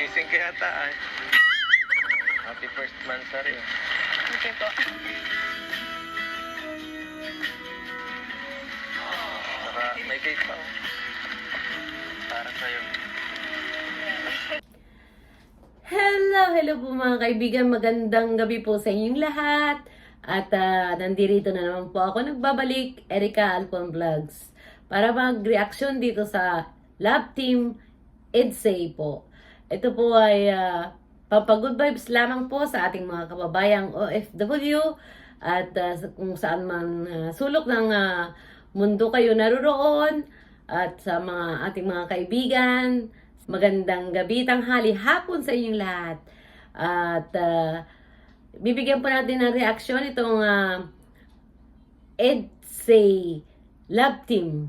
Gising ka yata ay. Happy first monthsary. Okay po. Saka may cake pa. oh. Para sa'yo. Hello, hello po mga kaibigan. Magandang gabi po sa inyong lahat. At ah, nandito na naman po ako nagbabalik, Erika Alpon Vlogs. Para mag-reaction dito sa Love Team EDSA po. Ito po ay uh, pampagood vibes lamang po sa ating mga kababayang OFW at ah, sa- kung saan man ah, sulok ng ah, mundo kayo naroroon at sa mga ating mga kaibigan. Magandang gabi, tanghali, hapon sa inyong lahat. At ah, bibigyan po natin ng reaksyon itong uh, EDSA Love Team.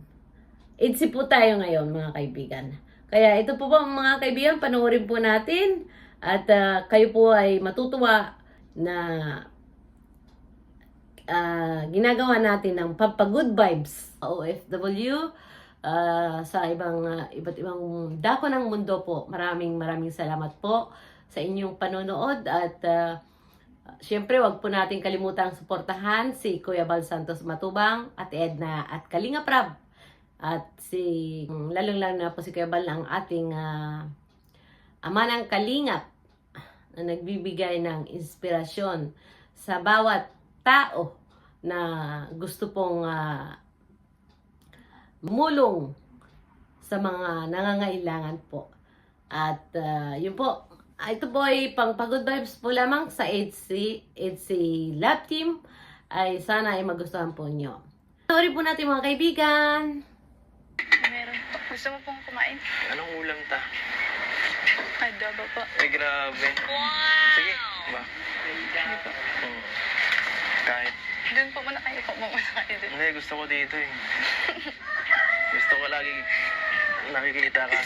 EDSA po tayo ngayon mga kaibigan. Kaya ito po po mga kaibigan, panoorin po natin at ah, kayo po ay matutuwa na ah, ginagawa natin ng pampagood vibes OFW ah, sa ibang ah, iba't ibang dako ng mundo po. Maraming maraming salamat po sa inyong panonood at ah, Siyempre, wag po natin kalimutang suportahan si Kuya Bal Santos Matubang at Edna at Kalinga Prab. At si, lalong lang na po si Kuya Bal ang ating ah, ama ng Kalingap na nagbibigay ng inspirasyon sa bawat tao na gusto pong ah, mulong sa mga nangangailangan po. At ah, yun po, ito po ay pang pagod vibes po lamang sa EDC, EDC Lab Team. Ay sana ay magustuhan po nyo. Sorry po natin mga kaibigan. Meron po. Gusto mo pong kumain? Anong ulam ta? Adobo po. Ay, grabe. Sige, ba? Hindi po. Hmm. Kahit, Doon po muna kayo po. Muna kayo doon. hindi, gusto ko dito eh. Gusto ko lagi nakikita ka.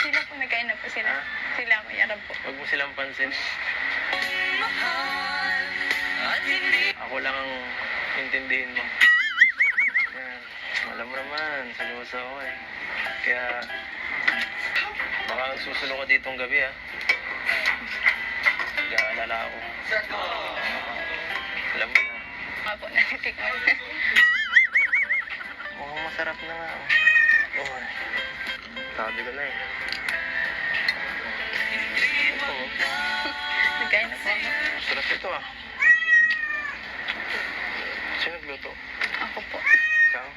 Sila po nagkain na po sila. Ah? Sila may arab po. Huwag mo silang pansin. Ako lang ang intindihin mo. Yan. Alam mo naman, seryoso ako eh. Kaya, baka susulo ka ditong gabi ah. Nag-aalala ako. Alam mo na. Mga po natitikman. Mukhang masarap na nga. Oh. Oh. Sabi ko na eh. Ito, oh. nagkain na po. Sarap ito ah. Ako po. Ikaw?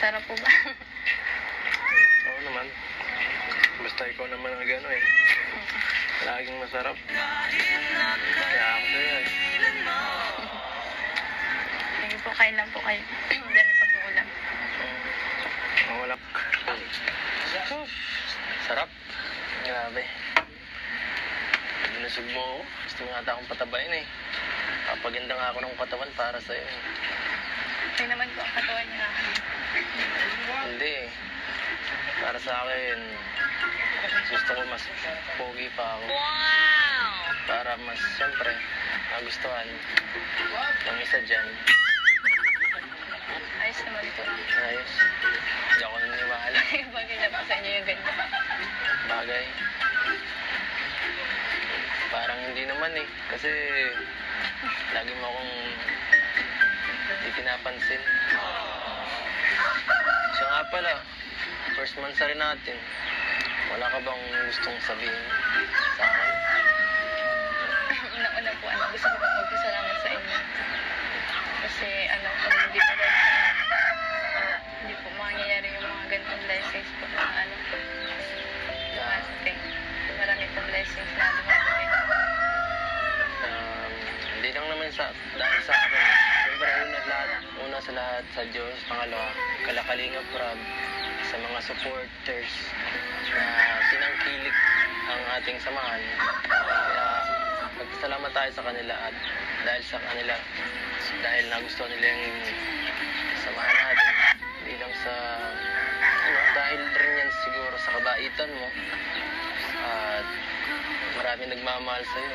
Sarap po ba? Oo naman. Basta ikaw naman ang gano'n eh. Laging masarap. Kaya ako sa'yo eh. Sige po, kain lang po kayo. Dami pa po ulam. Mm. Wala. Sarap. Grabe. Binusog mo ako. Gusto mo nga akong patabain eh. Papaganda nga ako ng katawan para sa'yo eh. Hindi naman po ang katawan niya. Hindi. Para sa akin, gusto ko mas pogi pa ako. Para mas, siyempre, magustuhan ng isa dyan. Ayos naman po. Ayos. Hindi ako naniniwala. Bagay na po sa inyo yung ganyan. Bagay. Parang hindi naman eh. Kasi lagi mo akong pinapansin. Siya nga pala, first month sa rin natin. Wala ka bang gustong sabihin sa akin? Unang-una po, ano, gusto ko po magpasalamat sa inyo. Kasi, ano, kung hindi po dahil sa inyo, hindi po mangyayari yung mga ganitong blessings po na, ano, dumating. Marami pong blessings na dumating. Um, hindi lang naman sa dahil sa akin. Siyempre, una, lahat, una sa lahat sa Diyos. Pangalawa, kalakalinga Prab sa mga supporters na tinangkilik ang ating samahan. Kaya magsalamat tayo sa kanila at dahil sa kanila, dahil nagustuhan nila yung samahan natin. Hindi lang sa, ano, dahil rin yan siguro sa kabaitan mo. At marami nagmamahal sa'yo.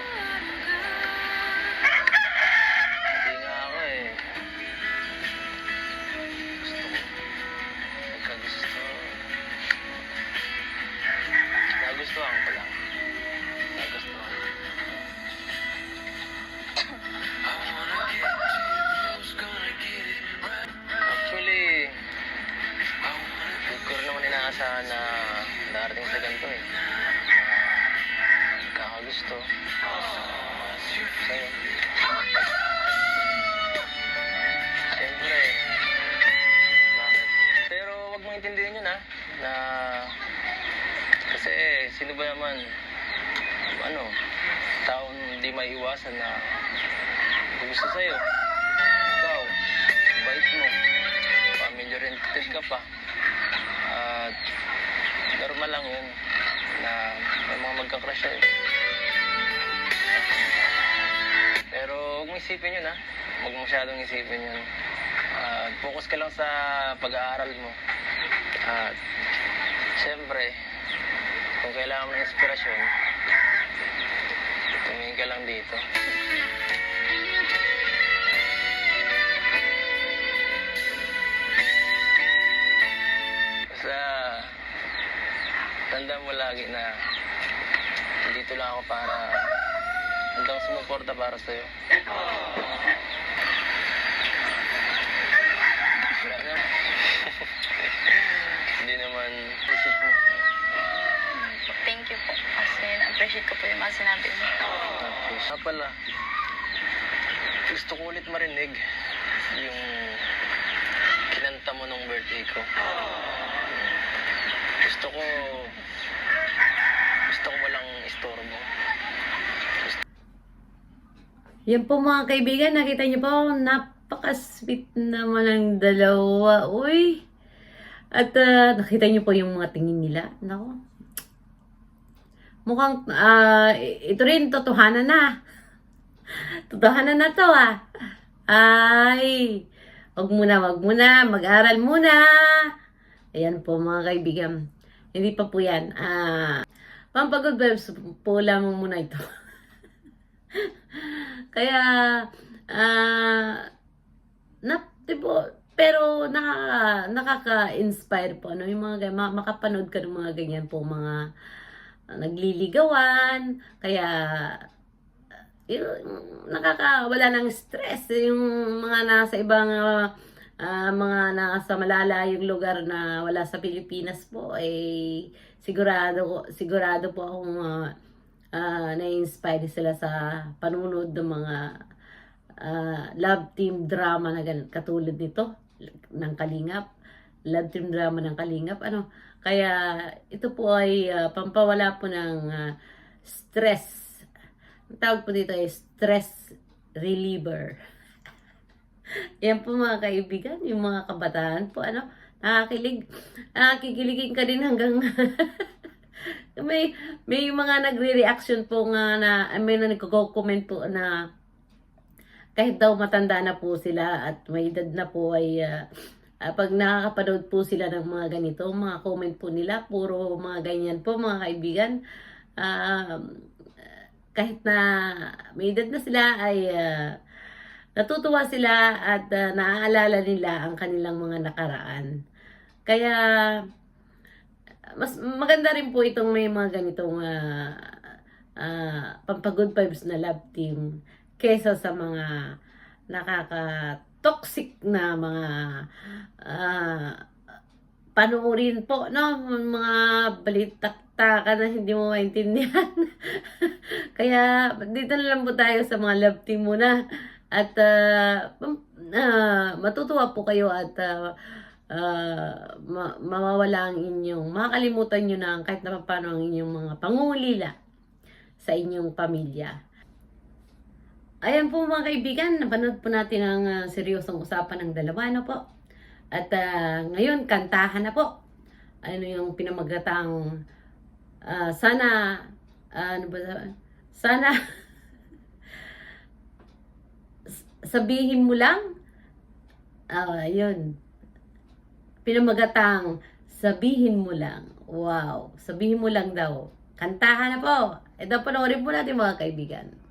Naman, ano, taong hindi may iwasan na gusto sa'yo. Ikaw, bait mo, family oriented ka pa. At normal lang yun na may mga magka-crush sa'yo. Pero huwag mo isipin yun ha. Huwag mo masyadong isipin yun. At focus ka lang sa pag-aaral mo. At siyempre, kung kailangan mo ng inspirasyon, tumingin ka lang dito. Basta, tanda mo lagi na dito lang ako para handang sumuporta para sa'yo. Wala na. Hindi naman isip mo. Na-appreciate ko po yung mga sinabi mo. Tapos, ah pala, gusto ko ulit marinig yung kinanta mo nung birthday ko. Gusto ko, gusto ko walang istorbo. Yan po mga kaibigan, nakita niyo po, napaka-sweet naman ang dalawa. Uy! At ah, nakita niyo po yung mga tingin nila. Nako. Mukhang, ah, ito rin, totohanan na. Totohanan na to ah. Ay, wag muna, wag muna, mag-aral muna. Ayan po mga kaibigan. Hindi pa po yan. Ah, pampagod vibes po lamang muna ito. Kaya, ah, na, tipo, pero nakaka, nakaka-inspire po, ano, yung mga, makapanood ka ng mga ganyan po, mga nagliligawan, kaya, yung, nakaka, wala ng stress, yung mga nasa ibang, ah, ah, mga nasa malalayong lugar na wala sa Pilipinas po, eh, sigurado, sigurado po akong, ah, ah, na-inspire sila sa panunod ng mga ah, love team drama na katulad nito ng Kalingap. Love team drama ng Kalingap. Ano? Kaya ito po ay ah, pampawala po ng ah, stress. Ang tawag po dito ay stress reliever. Yan po mga kaibigan, yung mga kabataan po, ano, nakakilig, nakikiligin ka din hanggang may may mga nagre-reaction po nga na may na nagko-comment po na kahit daw matanda na po sila at may edad na po ay ah, ah, pag nakakapanood po sila ng mga ganito, mga comment po nila, puro mga ganyan po mga kaibigan. Um, kahit na may edad na sila ay ah, natutuwa sila at ah, naaalala nila ang kanilang mga nakaraan. Kaya mas maganda rin po itong may mga ganitong ah, ah, pampagod vibes na love team kesa sa mga nakaka-toxic na mga ah, panuorin po, no? Mga balitaktakan na hindi mo maintindihan. Kaya dito na lang po tayo sa mga love team muna. At pam- ah, matutuwa po kayo at ah, ah, ma- mawawala ang inyong, makakalimutan nyo na kahit na paano ang inyong mga pangungulila sa inyong pamilya. Ayan po mga kaibigan, napanood po natin ang ah, seryosong usapan ng dalawa na po. At ah, ngayon, kantahan na po. Ano yung pinamagatang ah, sana, ah, ano ba, sa- sana, sabihin mo lang, ah, yun, pinamagatang sabihin mo lang. Wow, sabihin mo lang daw. Kantahan na po. Ito, panoorin po natin mga kaibigan.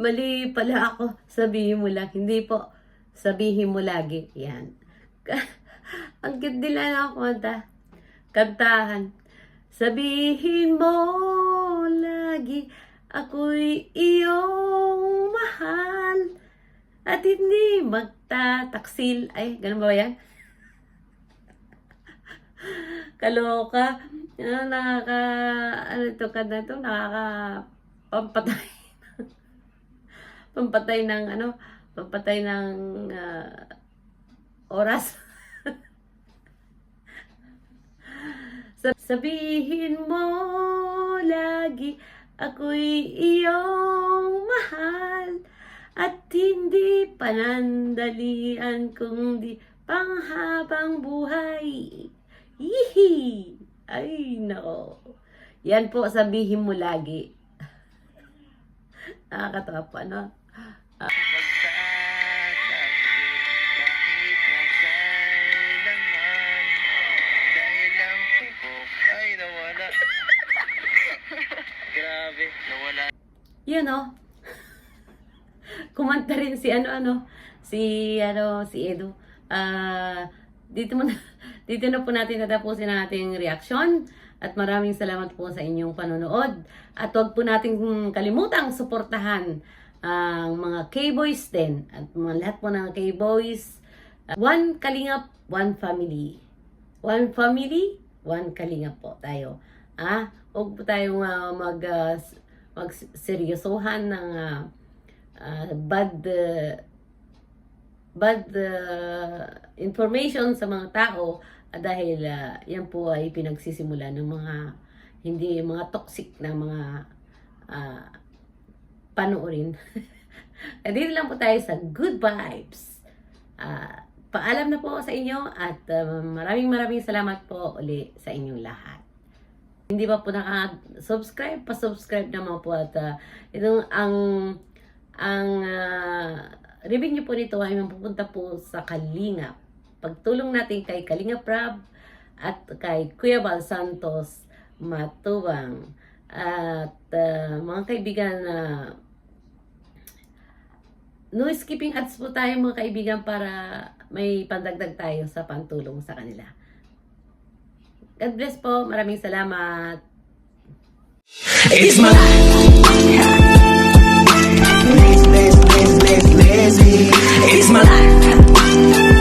Mali pala ako. Sabihin mo lang. Hindi po. Sabihin mo lagi. Yan. Ang cute nila ng kumanta. Kantahan. Sabihin mo lagi ako'y iyong mahal at hindi magtataksil. Ay, ganun ba yan? Kaloka. Nakaka, ano to ka na to, nakaka, pampatay. Pampatay ng, ano, pampatay ng ah, oras. Sab- Sabihin mo lagi, ako'y iyong mahal at hindi panandalian kundi panghabang buhay. Ihi! Ay, nako. Yan po, sabihin mo lagi. Nakakatawa po, ano? Yun, oh. Kumanta rin si ano, ano, si, ano, si Edo. Ah, dito mo na, dito na po natin tatapusin ang ating reaksyon. At maraming salamat po sa inyong panonood. At huwag po nating kalimutang suportahan ang mga K-Boys din. At mga lahat po ng K-Boys. One Kalingap, one family. One family, one Kalingap po tayo. Ah, huwag po tayong ah, mag s- magseryosohan ng ah, ah, bad ah, bad ah, information sa mga tao ah, dahil ah, yan po ay pinagsisimula ng mga hindi mga toxic na mga ah, panoorin. Dito lang po tayo sa good vibes. Ah, paalam na po sa inyo at ah, maraming maraming salamat po uli sa inyong lahat. Hindi pa po naka-subscribe, pa-subscribe naman po at ah, itong ang ang uh, revenue po nito ay mapupunta po sa Kalinga. Pagtulong natin kay Kalinga Prab at kay Kuya Bal Santos Matubang. At ah, mga kaibigan na no skipping ads po tayo mga kaibigan para may pandagdag tayo sa pantulong sa kanila. God bless po. Maraming salamat. It's my life. It's my life.